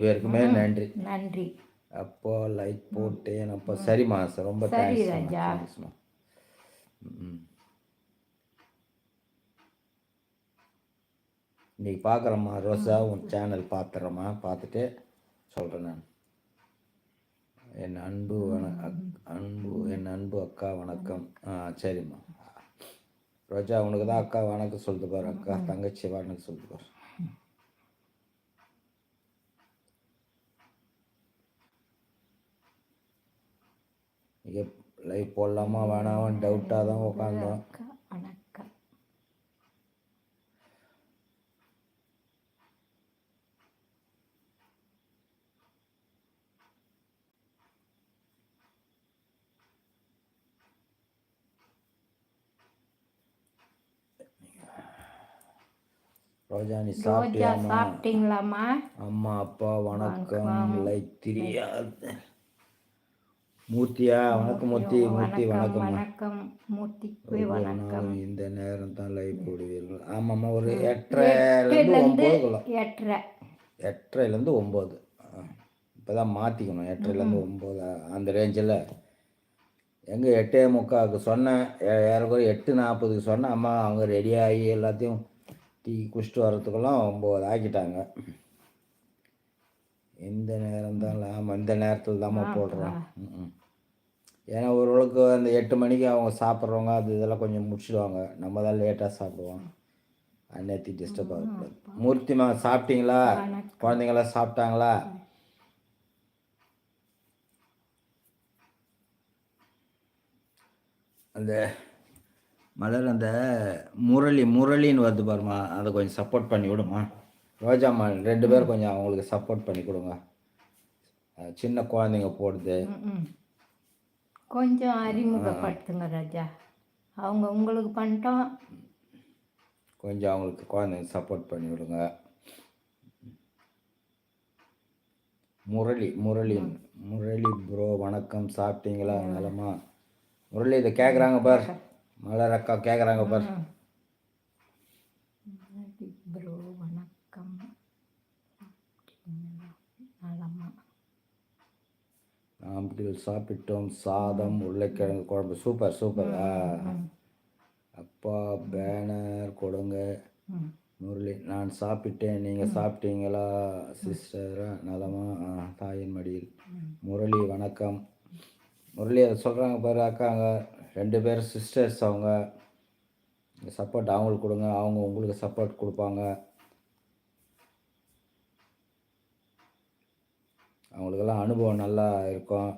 இவருக்குமே நன்றி. நன்றி. அப்போ லைக் போட்டேன் அப்போ சரிம்மா சார் ரொம்ப சரி தேங்க்ஸ் ராஜா. இன்னைக்கு பார்க்குறேம்மா ரோசா உன் சேனல் பார்த்துறேம்மா பார்த்துட்டு சொல்கிறேன் நான். என் அன்பு வண அன்பு என் அன்பு அக்கா வணக்கம். ஆ சரிம்மா. ரோஜா உனக்கு தான் அக்கா வணக்கம் சொல்லிட்டு பாரு அக்கா தங்கச்சி வணக்கம் சொல்லிட்டு பாரு. லைவ் போடலாமா வேணாமான்னு டவுட்டாக தான் உட்காந்தோம் வணக்கம் ரோஜா நீ சாப்பிட்டியாமா அம்மா அப்பா வணக்கம். லைக் தெரியாது. மூர்த்தியா? வணக்கம் மூர்த்தி மூர்த்தி வணக்கம் வணக்கம். மூர்த்திக்கு வணக்கம். இந்த நேரம் தான் லைவ் போடுவீர்கள். ஆமாம்மா ஒரு எட்டரைலேருந்து ஒம்போதுக்குள்ள. எட்டரை. எட்டரைலேருந்து ஒம்பது. இப்போ தான் மாற்றிக்கணும் எட்டரைலேருந்து ஒம்பது? அந்த ரேஞ்சில் எங்கே எட்டே முக்காவுக்கு சொன்னேன். ஏறக்குறைய எட்டு நாற்பதுக்கு சொன்னேன். அம்மா அவங்க ரெடியாகி எல்லாத்தையும் டீ குடிச்சிட்டு வர்றதுக்கெல்லாம் ஒம்பது ஆக்கிட்டாங்க. இந்த நேரம் தான் ஆமாம் இந்த நேரத்தில் தாம்மா போடுறோம். ம், ம். ஏன்னா ஓரளவுக்கு அந்த எட்டு மணிக்கு அவங்க சாப்பிட்றவங்க அது இதெல்லாம் கொஞ்சம் முடிச்சிடுவாங்க. நம்ம தான் லேட்டாக சாப்பிடுவோம். அந்நேரத்தி டிஸ்டர்ப் ஆகக்கூடாது மூர்த்திமா சாப்பிட்டீங்களா? குழந்தைங்களாம் சாப்பிட்டாங்களா? அந்த மலர் அந்த முரளி முரளின்னு வருது பாருமா அதை கொஞ்சம் சப்போர்ட் பண்ணி விடுமா ரோஜாம்மா ரெண்டு பேரும் கொஞ்சம் அவங்களுக்கு சப்போர்ட் பண்ணி கொடுங்க. சின்ன குழந்தைங்க போடுது. ம், ம். கொஞ்சம் அறிமுகப்படுத்துங்க ராஜா. அவங்க உங்களுக்கு பண்ணிட்டோம். கொஞ்சம் அவங்களுக்கு குழந்தைங்க சப்போர்ட் பண்ணி விடுங்க. முரளி முரளி முரளி ப்ரோ வணக்கம். சாப்பிட்டீங்களா? நலமா? முரளி இதை கேட்குறாங்க பார். மலர் அக்கா கேட்குறாங்க பார். ப்ரோ வணக்கம் நலமா நாம்பில் சாப்பிட்டோம். சாதம் உருளைக்கிழங்கு குழம்பு. Super super. அப்பா பேனர் கொடுங்க. முரளி நான் சாப்பிட்டேன். நீங்கள் சாப்பிட்டீங்களா சிஸ்டரா? நலமா? தாயின் மடியில். முரளி வணக்கம். முரளி அதை சொல்கிறாங்க பாரு அக்காங்க ரெண்டு பேரும் சிஸ்டர்ஸ் அவங்க. சப்போர்ட் அவங்களுக்கு கொடுங்க. அவங்க உங்களுக்கு சப்போர்ட் கொடுப்பாங்க. அவங்களுக்கெல்லாம் அனுபவம் நல்லா இருக்கும்.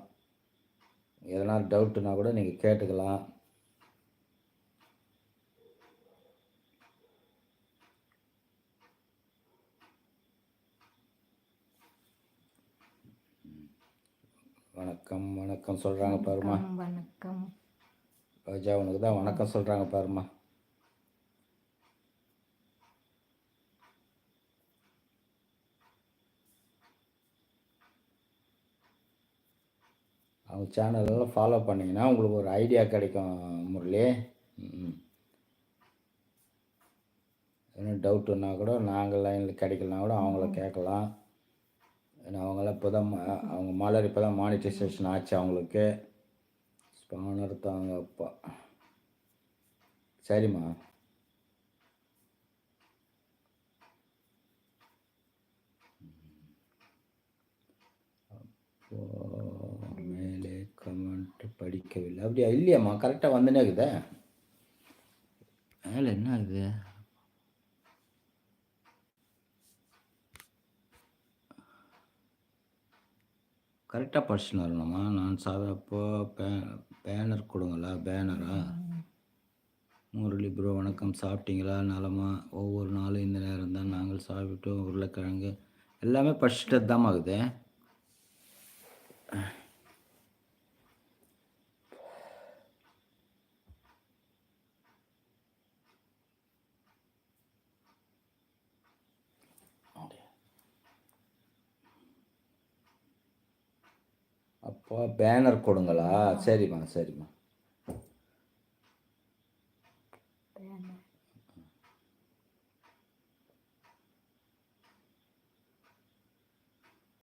எதனா டவுட்டுனா கூட நீங்கள் கேட்டுக்கலாம். வணக்கம் வணக்கம் சொல்கிறாங்க பாருமா வணக்கம் வணக்கம். ரோஜா உனக்கு தான் வணக்கம் சொல்கிறாங்க பாருமா அவங்க சேனலெல்லாம் ஃபாலோ பண்ணிங்கன்னா உங்களுக்கு ஒரு ஐடியா கிடைக்கும் முரளி. ம் என்ன டவுட்டுன்னா கூட நாங்கள் லைனில் கிடைக்கலனா கூட அவங்கள கேட்கலாம். ஏன்னா அவங்களாம் இப்போ தான் அவங்க மலர் இப்போ தான் மானிட்டைசேஷன் ஆச்சு அவங்களுக்கு. ஸ்பானர் தாங்க அப்பா சரிம்மா அப்போ மேலே கமெண்ட் படிக்கவில்லை அப்படியா? இல்லையாம்மா கரெக்டாக வந்துனே இருக்குதே. மேலே என்ன ஆகுது கரெக்டாக படிச்சுன்னு வரணுமா? நான் சாதப்போ பே பேனர் கொடுங்களா பேனரா? முரளி ப்ரோ வணக்கம். சாப்பிட்டீங்களா? நலமா? ஒவ்வொரு நாளும் இந்த நேரம் தான் நாங்கள் சாப்பிட்டோம் உருளைக்கிழங்கு எல்லாமே படிச்சுட்டு தான் ஆகுது? அப்போ பேனர் கொடுங்களா? சரிம்மா சரிம்மா.